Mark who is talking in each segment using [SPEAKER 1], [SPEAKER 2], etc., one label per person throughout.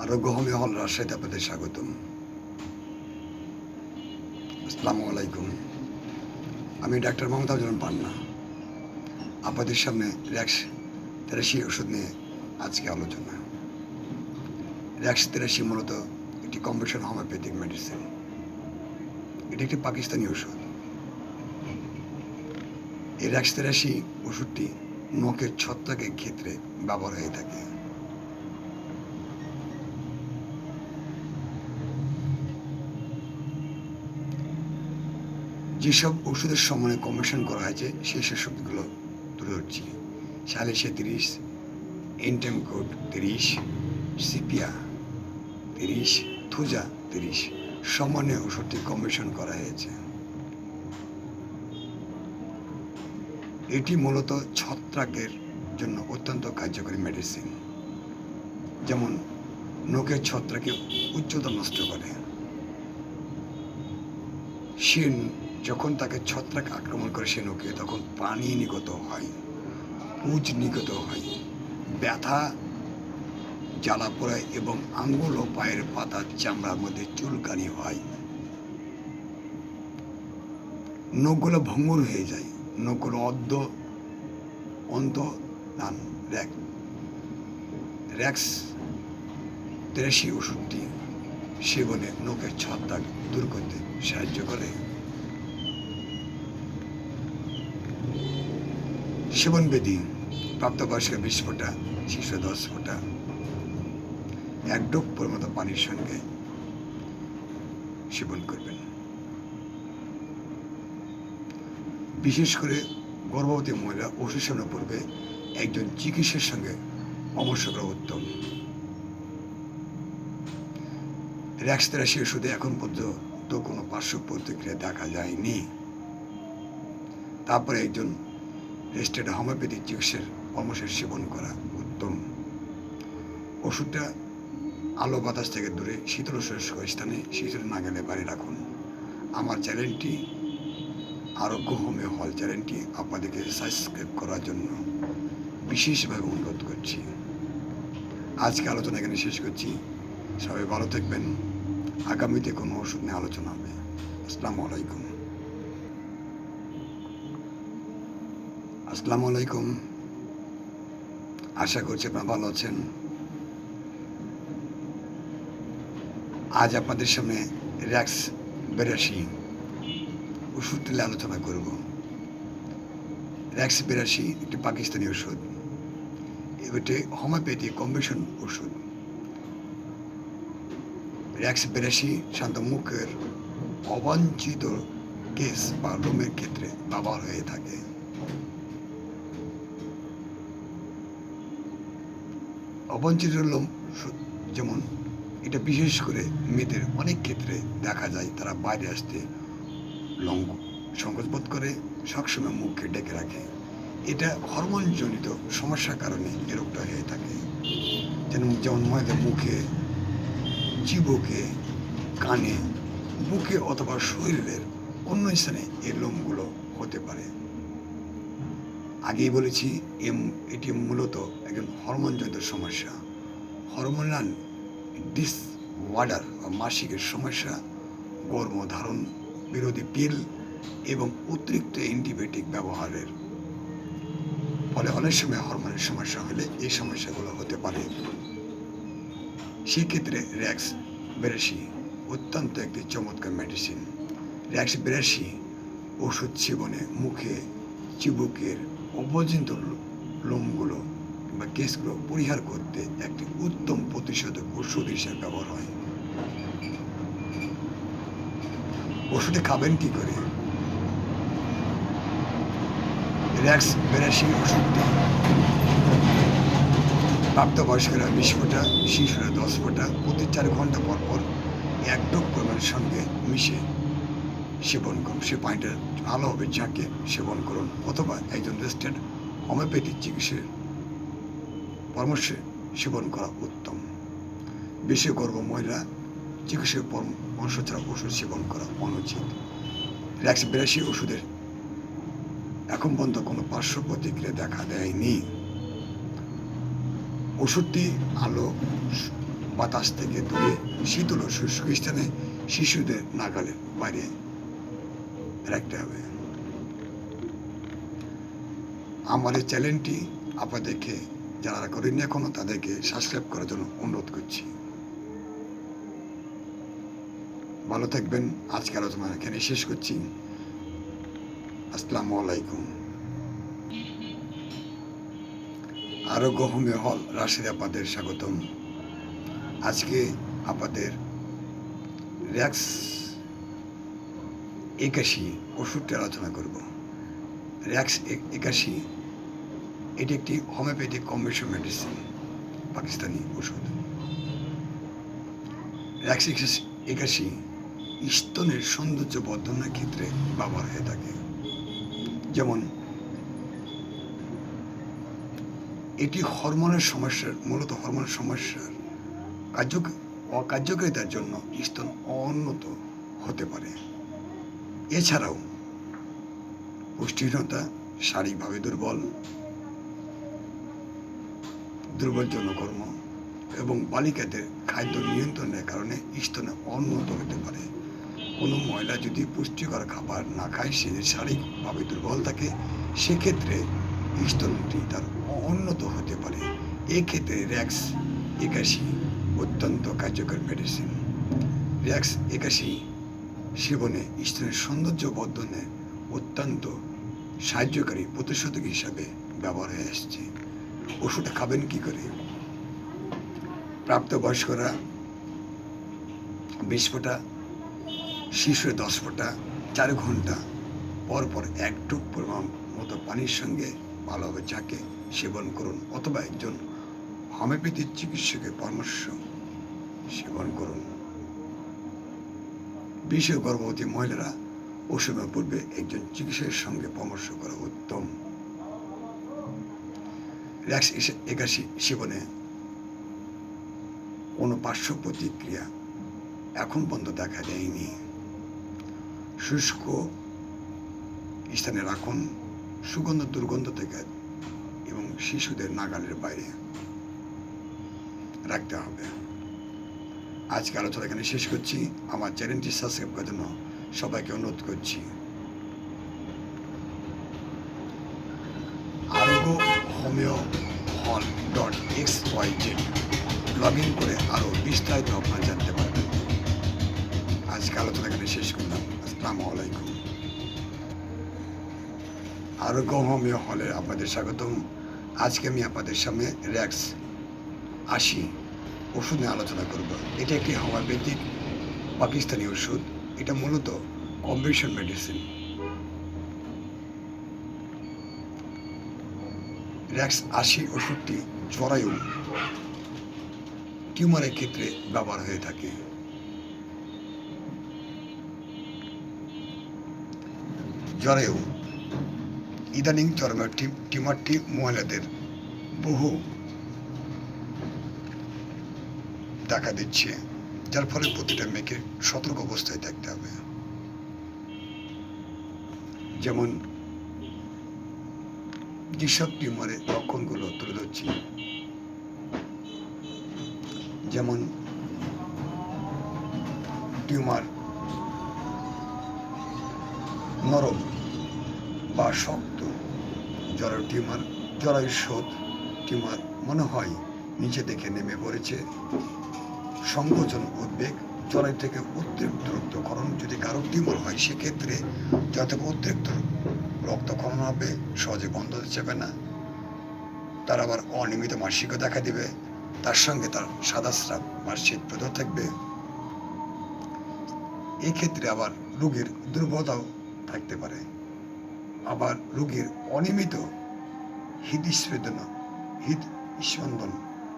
[SPEAKER 1] আরোগ্য হোমে হল রাজশাহীতে আপনাদের স্বাগতম। আসসালামু আলাইকুম। আমি ডাক্তার মমতাজুল পান্না। আপনাদের সামনে র্যাক্স তেরাশি ওষুধ নিয়ে আজকে আলোচনা। র্যাক্স তেরাশি মূলত একটি কম্বিনেশন হোমিওপ্যাথিক মেডিসিন। এটি একটি পাকিস্তানি ওষুধ। এই র্যাক্স তেরাশি ওষুধটি নখের ছত্রাকের ক্ষেত্রে ব্যবহার হয়ে থাকে। যেসব ওষুধের সমন্বয়ে কমিশন করা হয়েছে, সেই সব তুলে ধরছি। সালিশে তিরিশ এনটেম কোড তিরিশ সিপিয়া তিরিশ, থুজা তিরিশ, সমানে ওষুধটি কমিশন করা হয়েছে। এটি মূলত ছত্রাকের জন্য অত্যন্ত কার্যকরী মেডিসিন যেমন, নখের ছত্রাকে উচ্চতা নষ্ট করে। সে যখন তাকে ছত্রাক আক্রমণ করে সে নখে তখন পানি নিগত হয়, পুজ নিগত হয়, ব্যথা, জ্বালা পোড়ায় এবং আঙ্গুল ও পায়ের পাতার চামড়ার মধ্যে চুলকানি হয়। নখগুলো ভঙ্গুর হয়ে যায়। নখগুলো অর্ধ অন্ত নান র্যাক র্যাক্স তেরাশি ওষুধটি সেবনে নখের ছত্রাক দূর করতে সাহায্য করে। সেবন বিধি প্রাপ্তবয়স্ক বিশ ফোঁটা শিশু দশ ফোঁটা। এক ডোক পরিমতো পানির সঙ্গে সেবন করবেন। বিশেষ করে গর্ভবতী মহিলা ওষুধ সেবনের পূর্বে একজন চিকিৎসার সঙ্গে অবশ্য করা উত্তম। র্যাক্স তেরাশি ওষুধে এখন পর্যন্ত কোনো পার্শ্ব প্রতিক্রিয়া দেখা যায়নি। তারপরে একজন রেজিস্টার্ড হোমিওপ্যাথিক চিকিৎসার পরামর্শের সেবন করা উত্তম। ওষুধটা আলো বাতাস থেকে দূরে শীতল শুষ্ক স্থানে শীতল না গেলে বাড়ি রাখুন। আমার চ্যানেলটি আরোগ্য হোমে হল চ্যানেলটি আপনাদেরকে সাবস্ক্রাইব করার জন্য বিশেষভাবে অনুরোধ করছি। আজকে আলোচনা এখানে শেষ করছি। সবাই ভালো থাকবেন। আগামীতে কোনো ওষুধ নিয়ে আলোচনা হবে। আসসালামু আলাইকুম। আসসালামু আলাইকুম। আশা করছি আপনারা ভালো আছেন। আজ আপনাদের সামনে র্যাক্স বেরাশি ওষুধ তুলে আলোচনা করব। র্যাক্স বেরাশি একটি পাকিস্তানি ওষুধ। এটি হোমিওপ্যাথি কম্বিনেশন ওষুধ। র্যাক্স বেরাশি শান্ত মুখের অবাঞ্ছিত কেস বা লোমের ক্ষেত্রে ব্যবহার হয়ে থাকে। অবাঞ্ছিত লোম সু- যেমন এটা বিশেষ করে মেয়েদের অনেক ক্ষেত্রে দেখা যায় তারা বাইরে আসতে লঙ্গ সংকোচবোধ করে, সবসময় মুখকে ডেকে রাখে। এটা হরমোনজনিত সমস্যার কারণে এ রোগটা হয়ে থাকে। যেমন যেমন মহিলাদের মুখে জীবকে কানে, বুকে অথবা শরীরের অন্য স্থানে এই লোমগুলো হতে পারে। আগেই বলেছি, এম, এটি মূলত একজন হরমোনজনিত সমস্যা। হরমোনাল ডিস ওয়ার্ডার বা মাসিকের সমস্যা গর্ভধারণ বিরোধী পিল এবং অতিরিক্ত অ্যান্টিবায়োটিক ব্যবহারের। ফলে অনেক সময় হরমোনের সমস্যা হলে এই সমস্যাগুলো হতে পারে। সেক্ষেত্রে র্যাক্স বেরাশি অত্যন্ত একটি চমৎকার মেডিসিন র্যাক্স বেরাশি ওষুধ সেবনে মুখে, চিবুকের অপর্যন্ত লোমগুলো বা কেসগুলো পরিহার করতে একটি উত্তম প্রতিষেধক ওষুধ হিসেবে ব্যবহার হয়। ওষুধে খাবেন কি করে? র্যাক্স বেরাশি ওষুধটি প্রাপ্তবয়স্করা বিশ ফোঁটা, শিশুরা দশ ফোঁটা প্রতি চার ঘণ্টা পর পর এক ডোক পরিমাণের সঙ্গে মিশে সেবন করুন। সে পানিটা ভালোভাবে ঝাঁকে সেবন করুন। অথবা একজন রেজিস্টার্ড হোমিওপ্যাথিক চিকিৎসার পরামর্শে সেবন করা উত্তম। বেশি গর্ভ মহিলা চিকিৎসার পরামর্শ ছাড়া ওষুধ সেবন করা অনুচিত। র্যাক্স বিরাশি ওষুধের এখন পর্যন্ত কোনো পার্শ্ব প্রতিক্রিয়া দেখা দেয়নি। ওষুধটি আলো, বাতাস থেকে দূরে, শীতল শুষ্ক স্থানে শিশুদের নাগালের বাইরে রাখতে হবে। এই চ্যানেলটি আপনাদেরকে, যারা করেননি এখনও, তাদেরকে সাবস্ক্রাইব করার জন্য অনুরোধ করছি। ভালো থাকবেন। আজকে আলোচনা এখানে শেষ করছি। আসসালামু আলাইকুম। আরোগ্য হোমিও হল রাশিদে আপনাদের স্বাগতম। আজকে আপনাদের র্যাক্স একাশি ওষুধটি আলোচনা করব। র্যাক্স একাশি, এটি একটি হোমিওপ্যাথিক কম্বিনেশন মেডিসিন, পাকিস্তানি ওষুধ। র্যাক্স একাশি- স্তনের সৌন্দর্য বর্ধনের ক্ষেত্রে ব্যবহার হয়ে থাকে। যেমন, এটি হরমোনের সমস্যার মূলত হরমোনের সমস্যার কার্য অকার্যকারিতার জন্য স্তন অন্নত হতে পারে। এছাড়াও পুষ্টিহীনতা শারীরিকভাবে দুর্বল দুর্বল যৌনকর্ম এবং বালিকাদের খাদ্য নিয়ন্ত্রণের কারণে স্তনে অনুন্নত হতে পারে। কোনো মহিলা যদি পুষ্টিকর খাবার না খায়, সে শারীরিকভাবে দুর্বল থাকে, সেক্ষেত্রে স্তনটি তার অনুন্নত হতে পারে। এক্ষেত্রে র্যাক্স একাশি অত্যন্ত কার্যকর মেডিসিন র্যাক্স একাশি সেবনে স্তনের সৌন্দর্য বর্ধনে অত্যন্ত সাহায্যকারী প্রতিষেধক হিসাবে ব্যবহার হয়ে আসছে। ওষুধ খাবেন কি করে? প্রাপ্তবয়স্করা বিশ ফোঁটা, শিশুর দশ ফোঁটা, চার ঘণ্টা পর পর এক টুক পরিমাণ মতো পানির সঙ্গে ভালোভাবে ঝাঁকে সেবন করুন অথবা একজন হোমিওপ্যাথিক চিকিৎসকের পরামর্শ সেবন করুন। বিশেষ গর্ভবতী মহিলারা ওষুধের পূর্বে একজন চিকিৎসকের সঙ্গে পরামর্শ করা উত্তম। র্যাক্স একাশি সেবনে কোনো পার্শ্ব প্রতিক্রিয়া এখন পর্যন্ত দেখা দেয়নি। শুষ্ক স্থানে রাখুন, সুগন্ধ দুর্গন্ধ থেকে এবং শিশুদের নাগালের বাইরে রাখতে হবে। আজকে আলোচনা এখানে শেষ করছি। আমার চ্যানেলটি সাবস্ক্রাইব করার জন্য সবাইকে অনুরোধ করছি। Arogya homeo hall dot X Y Z log in করে আরও বিস্তারিত আপনারা জানতে পারবেন। আজকে আলোচনা এখানে শেষ করলাম। আসসালামু আলাইকুম। আরোগ্য হোমিও হলে আপনাদের স্বাগতম। আজকে আমি আপনাদের সামনে র্যাক্স আশি ওষুধ নিয়ে আলোচনা করব। এটা একটি হোমিওপ্যাথিক পাকিস্তানি ওষুধ? এটা মূলত কম্বিনেশন মেডিসিন। র্যাক্স আশি ওষুধটি জরায়ু টিউমারের ক্ষেত্রে ব্যবহার হয়ে থাকে। জরায়ু ইদানিং চরমের টিউমারটি মহিলাদের বহু দেখা দিচ্ছে, যার ফলে প্রতিটা মেয়েকে সতর্ক অবস্থায় থাকতে হবে। যেমন যেসব টিউমারের লক্ষণগুলো তুলে ধরছি। যেমন টিউমার নরম বা শক্ত, জরায়ু টিউমার জরায়ু শোধ টিউমার মনে হয় নিচে দেখে নেমে পড়েছে। সংকোচন উদ্বেগ জরায়ু থেকে অতিরিক্ত রক্তক্ষরণ যদি কারও টিউমার হয়, সেক্ষেত্রে যাতে অতিরিক্ত রক্তক্ষরণ হবে, সহজে হতে যাবে না। তার আবার অনিয়মিত মাসিকও দেখা দিবে। তার সঙ্গে তার সাদা স্রাব শীত প্রদাহ থাকবে। এক্ষেত্রে আবার রোগীর দুর্বলতাও থাকতে পারে। আবার রোগীর অনিয়মিত হৃদস্পন্দন হৃদ স্পন্দন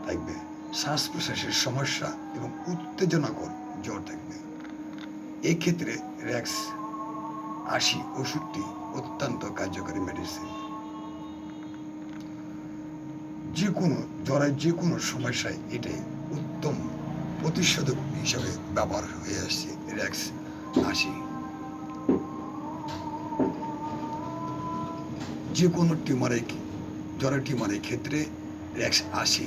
[SPEAKER 1] থাকবে। শ্বাস প্রশ্বাসের সমস্যা এবং উত্তেজনাকর জ্বর থাকবে এক্ষেত্রে র্যাক্স আশি ওষুধটি অত্যন্ত কার্যকরী মেডিসিন যে কোনো জ্বরের যে কোনো সমস্যায় এটাই উত্তম প্রতিষেধক হিসাবে ব্যবহার হয়ে আসছে র্যাক্স আশি। যে কোনো টিউমারের জ্বরের টিউমারের ক্ষেত্রে র্যাক্স আশি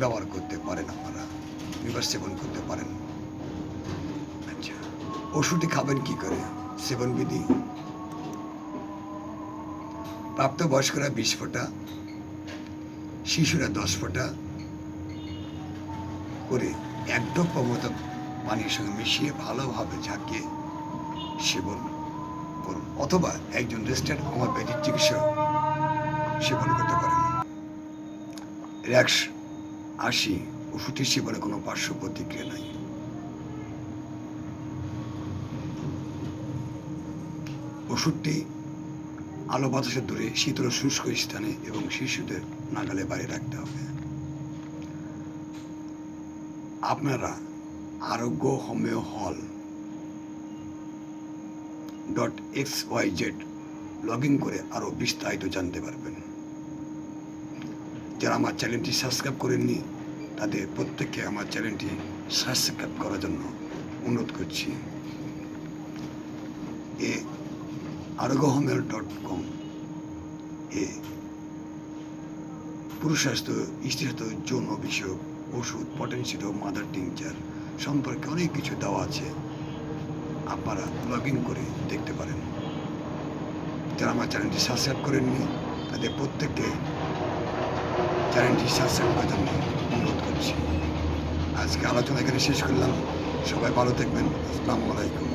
[SPEAKER 1] ব্যবহার করতে পারেন আপনারা। দুইবার সেবন করতে পারেন। আচ্ছা ওষুধটি খাবেন কি করে? সেবন বিধি? প্রাপ্তবয়স্করা বিশ ফোঁটা, শিশুরা দশ ফোঁটা করে এক ডোপ মতো পানির সঙ্গে মিশিয়ে ভালোভাবে ঝাঁকিয়ে সেবন করুন। অথবা একজন রেজিস্টার্ড হোমিওপ্যাথিক চিকিৎসক সেবন করতে পারেন। র্যাক্স আশি ওষুধটি সেবনে কোনো পার্শ্ব প্রতিক্রিয়া নাই। ওষুধটি আলো বাতাসে দূরে শীতল শুষ্ক স্থানে এবং শিশুদের নাগালে বাইরে রাখতে হবে। আপনারা Arogya homeo hall dot X Y Z, log in করে আরও বিস্তারিত জানতে পারবেন। যারা আমার চ্যানেলটি সাবস্ক্রাইব করেননি, তাদের প্রত্যেককে আমার চ্যানেলটি সাবস্ক্রাইব করার জন্য অনুরোধ করছি। এ আরোগ্যহমেল ডট কম এ পুরুষ স্বাস্থ্য স্ত্রী স্বাস্থ্য যৌন বিষয়ক ওষুধ পটেন্সিড মাদার টিংচার সম্পর্কে অনেক কিছু দেওয়া আছে। আপনারা লগ ইন করে দেখতে পারেন। যারা আমার চ্যানেলটি সাবস্ক্রাইব করেননি, তাদের প্রত্যেককে চ্যানেলটি সাবস্ক্রাইব করার জন্য অনুরোধ করছি। আজকে আলোচনা এখানে শেষ করলাম। সবাই ভালো থাকবেন। আসসালামু আলাইকুম।